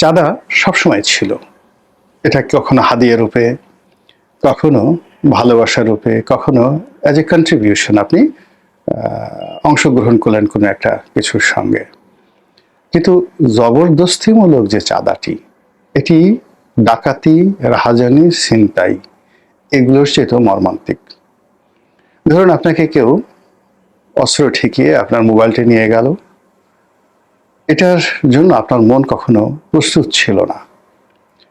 চাঁদা সবসময় ছিল। এটা কখনো হাদিয়া রূপে, কখনো ভালোবাসা রূপে, কখনো অ্যাজ এ কন্ট্রিবিউশন আপনি অংশগ্রহণ করলেন কোনো একটা কিছুর সঙ্গে। কিন্তু জবরদস্তিমূলক যে চাঁদাটি, এটি ডাকাতি, রাহাজানি, ছিনতাই, এগুলোর চেয়েও মর্মান্তিক। ধরুন আপনাকে কেউ অস্ত্র ঠেকিয়ে আপনার মোবাইলটি নিয়ে গেল এটার জন্য আপনার মন কখনো প্রস্তুত ছিল না।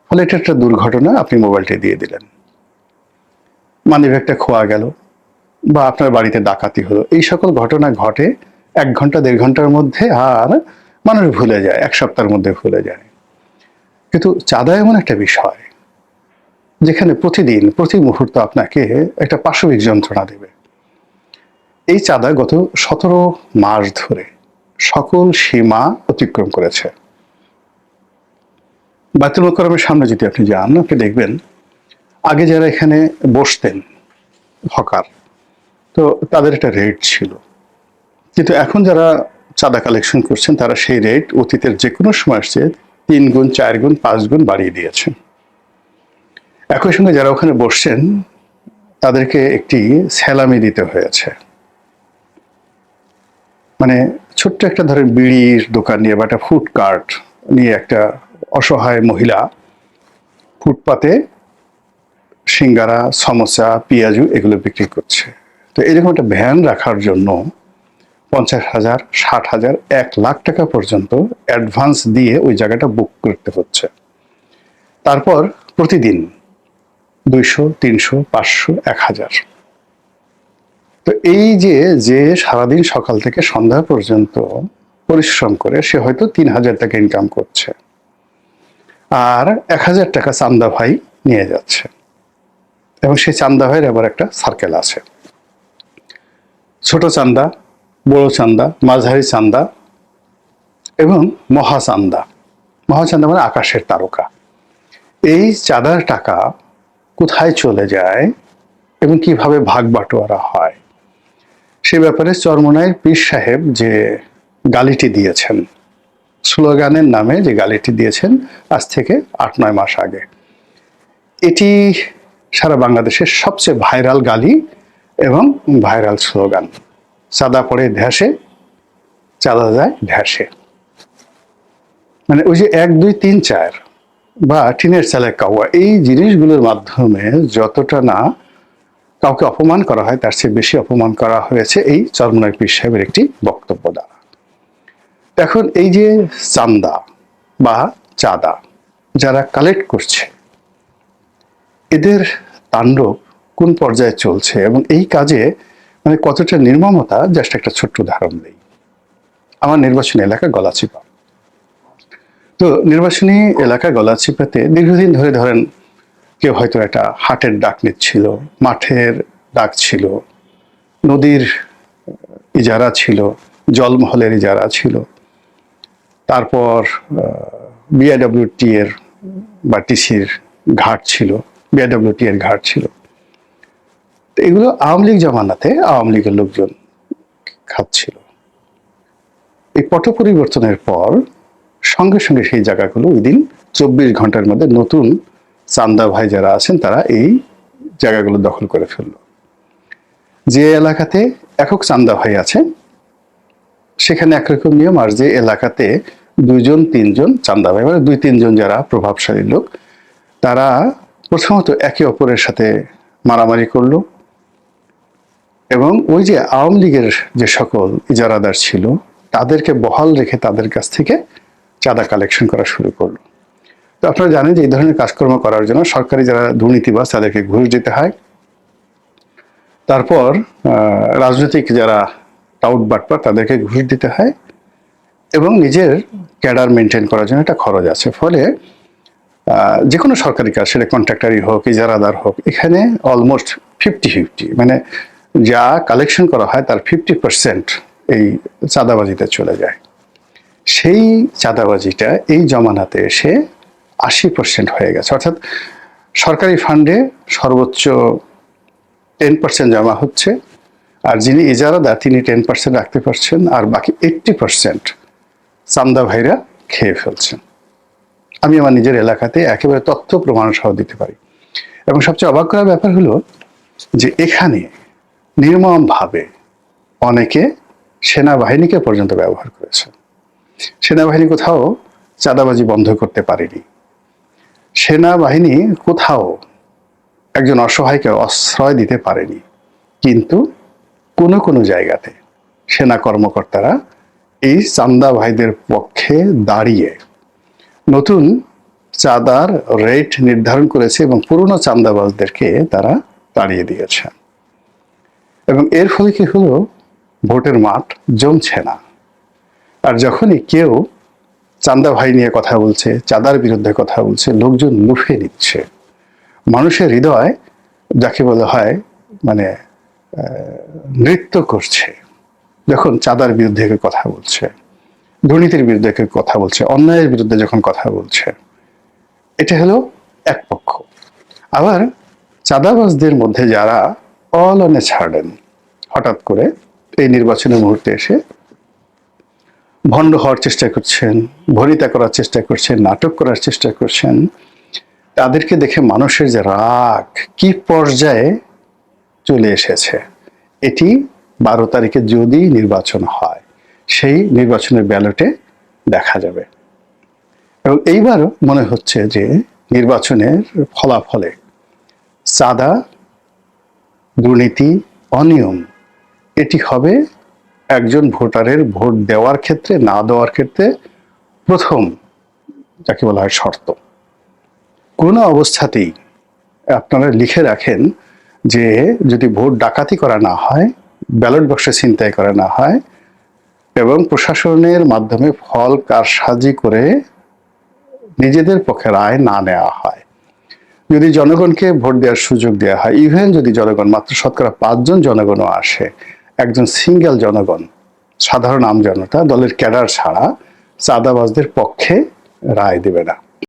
ফলে এটা একটা দুর্ঘটনা, আপনি মোবাইলটি দিয়ে দিলেন। মানিব্যাগটা খোয়া গেল বা আপনার বাড়িতে ডাকাতি হলো। এই সকল ঘটনা ঘটে এক ঘণ্টা, দেড় ঘণ্টার মধ্যে আর মানুষ ভুলে যায়, এক সপ্তাহের মধ্যে ভুলে যায়। কিন্তু চাঁদা এমন একটা বিষয় যেখানে প্রতিদিন, প্রতি মুহূর্ত আপনাকে একটা পাশবিক যন্ত্রণা দেবে। এই চাঁদা গত সতেরো মাস ধরে সকল সীমা অতিক্রম করেছে। বাতিল মোকরমের সামনে যদি আপনি যান, আপনি দেখবেন, আগে যারা এখানে বসতেন, হকার, তো তাদের একটা রেট ছিল। কিন্তু এখন যারা চাঁদা কালেকশন করছেন, তারা সেই রেট অতীতের যে কোনো সময় আসছে, তিন গুণ, চার গুণ, পাঁচ গুণ বাড়িয়ে দিয়েছেন একই সঙ্গে যারা ওখানে বসছেন, তাদেরকে একটি স্যালামি দিতে হয়েছে। মানে ছোট্ট একটা ধরেন বিড়ির দোকান নিয়ে বা একটা ফুড কার্ট নিয়ে একটা অসহায় মহিলা ফুটপাতে সিঙ্গারা, সমোসা, পেঁয়াজু এগুলো বিক্রি করছে। তো এরকম একটা ভ্যান রাখার জন্য পঞ্চাশ হাজার, ষাট হাজার, এক লাখ টাকা পর্যন্ত অ্যাডভান্স দিয়ে ওই জায়গাটা বুক করতে হচ্ছে। তারপর প্রতিদিন দুইশো, তিনশো, পাঁচশো, এক হাজার। তো এই যে যে সারাদিন সকাল থেকে সন্ধ্যা পর্যন্ত পরিশ্রম করে সে হয়তো তিন হাজার টাকা ইনকাম করছে। আর এক হাজার টাকা চান্দা ভাই নিয়ে যাচ্ছে। এবং সেই চান্দা ভাইয়ের আবার একটা সার্কেল আছে। ছোট চান্দা, বড় চান্দা, মাঝারি চান্দা এবং মহাচান্দা মহাচান্দা মানে আকাশের তারকা। এই চাঁদার টাকা কোথায় চলে যায় এবং কীভাবে ভাগ বাটোয়ারা হয়? সে ব্যাপারে চরমনায়ের পীর সাহেব যে গালিটি দিয়েছেন, স্লোগানের নামে যে গালিটি দিয়েছেন আজ থেকে আট নয় মাস আগে। এটি সারা বাংলাদেশের সবচেয়ে ভাইরাল গালি এবং ভাইরাল স্লোগান। চাঁদা পড়ে ধ্যাসে চাঁদা যায় ধ্যাসে মানে ওই যে এক, দুই, তিন, চার বা টিনের চালে কাওয়া, এই জিনিসগুলোর মাধ্যমে যতটা না কাউকে অপমান করা হয়, তার চেয়ে বেশি অপমান করা হয়েছে এই চরমনায় পীর সাহেবের একটি বক্তব্য দ্বারা। এখন এই যে চান্দা বা চাঁদা যারা কালেক্ট করছে, এদের তাণ্ডব কোন পর্যায়ে চলছে এবং এই কাজে মানে কতটা নির্মমতা জাস্ট একটা ছোট্ট উদাহরণ দেই। আমার নির্বাচনী এলাকা গলাচিপা। তো নির্বাচনী এলাকা গলাচিপাতে দীর্ঘদিন ধরে ধরেন কেউ হয়তো একটা হাটের ডাক নিচ্ছিল, মাঠের ডাক ছিল, নদীর ইজারা ছিল, জলমহলের ইজারা ছিল। তারপর বিআইডব্লিউটি এর বা টিসির ঘাট ছিল বিআইডব্লিউটি এর ঘাট ছিল। তো এগুলো আওয়ামী লীগ জমানাতে আওয়ামী লীগের লোকজন খাচ্ছিল। এই পট পরিবর্তনের পর সঙ্গে সঙ্গে সেই জায়গাগুলো ওই দিন চব্বিশ ঘণ্টার মধ্যে নতুন চান্দা ভাই যারা আছেন, তারা এই জায়গাগুলো দখল করে ফেলল। যে এলাকাতে একক চান্দা ভাই আছে সেখানে একরকম নিয়ম, আর যে এলাকাতে দুইজন, তিনজন চান্দা ভাই মানে দুই, তিনজন যারা প্রভাবশালী লোক, তারা প্রথমত একে অপরের সাথে মারামারি করল এবং ওই যে আওয়ামী লীগের যে সকল ইজারাদার ছিল, তাদেরকে বহাল রেখে তাদের কাছ থেকে চাঁদা কালেকশন করা শুরু করল। তো আপনারা জানেন যে এই ধরনের কাজকর্ম করার জন্য সরকারি যারা দুর্নীতিবাজ তাদেরকে ঘুষ দিতে হয়। তারপর রাজনৈতিক যারা টাউট বাটপার, তাদেরকে ঘুষ দিতে হয় এবং নিজের ক্যাডার মেনটেন করার জন্য একটা খরচ আছে। ফলে যে কোনো সরকারি কাজ, সেটা কন্ট্রাক্টারই হোক, ইজারাদার হোক, এখানে অলমোস্ট ফিফটি ফিফটি মানে যা কালেকশন করা হয়, তার ফিফটি পার্সেন্ট এই চাঁদাবাজিতে চলে যায়। সেই চাঁদাবাজিটা এই জমানাতে এসে আশি পার্সেন্ট হয়ে গেছে। অর্থাৎ সরকারি ফান্ডে সর্বোচ্চ টেন পার্সেন্ট জমা হচ্ছে আর যিনি ইজারাদার তিনি টেন পার্সেন্ট রাখতে পারছেন আর বাকি এইট্টি পার্সেন্ট চান্দা ভাইরা খেয়ে ফেলছেন। আমি আমার নিজের এলাকাতে একেবারে তথ্য প্রমাণ সহ দিতে পারি। এবং সবচেয়ে অবাক করার ব্যাপার হলো যে এখানে নির্মমভাবে অনেকে সেনাবাহিনীকে পর্যন্ত ব্যবহার করেছে। সেনাবাহিনী কোথাও চাঁদাবাজি বন্ধ করতে পারেনি। সেনাবাহিনী কোথাও একজন অসহায়কে আশ্রয় দিতে পারেনি, কিন্তু কোনো কোনো জায়গাতে সেনা কর্মকর্তারা এই চান্দা ভাইদের পক্ষে দাঁড়িয়ে নতুন চাঁদার রেট নির্ধারণ করেছে এবং পুরনো চান্দাবাজদেরকে তারা তাড়িয়ে দিয়েছে। এবং এর ফলে কি হলো? ভোটের মাঠ জমছে না। আর যখনই কেউ চান্দা ভাই নিয়ে কথা বলছে, চাঁদার বিরুদ্ধে কথা বলছে, লোকজন লুফে নিচ্ছে। মানুষের হৃদয় যাকে বলা হয় মানে নৃত্য করছে। যখন চাঁদার বিরুদ্ধে কথা বলছে, দুর্নীতির বিরুদ্ধে কেউ কথা বলছে, অন্যায়ের বিরুদ্ধে যখন কথা বলছে, এটা হলো এক পক্ষ। আবার চাঁদাবাজদের মধ্যে যারা অলনে ছাড়েন, হঠাৎ করে এই নির্বাচনের মুহূর্তে এসে ভণ্ড হওয়ার চেষ্টা করছেন, ভরিতা করার চেষ্টা করছেন, নাটক করার চেষ্টা করছেন, তাদেরকে দেখে মানুষের যে রাগ, কি পর্যায়ে চলে এসেছে, এটি বারো তারিখে যদি নির্বাচন হয়, সেই নির্বাচনের ব্যালটে দেখা যাবে। এবং এইবারও মনে হচ্ছে যে নির্বাচনের ফলাফলে চাঁদা দুর্নীতি, অনিয়ম, এটি হবে একজন ভোটারের ভোট দেওয়ার ক্ষেত্রে, না দেওয়ার ক্ষেত্রে প্রথম যাকে বলা হয় শর্ত। কোনো অবস্থাতেই আপনারা লিখে রাখেন যে যদি ভোট ডাকাতি করা না হয়, ব্যালট বক্সে ছিনতাই করা না হয় এবং প্রশাসনের মাধ্যমে ফল কারসাজি করে নিজেদের পক্ষে রায় না নেওয়া হয়, যদি জনগণকে ভোট দেওয়ার সুযোগ দেওয়া হয়, ইভেন যদি জনগণ, মাত্র শতকরা পাঁচজন জনগণও আসে একজন সিঙ্গেল জনগণ সাধারণ আমজনতা দলের ক্যাডার ছাড়া চাঁদাবাজদের পক্ষে রায় দেবে না।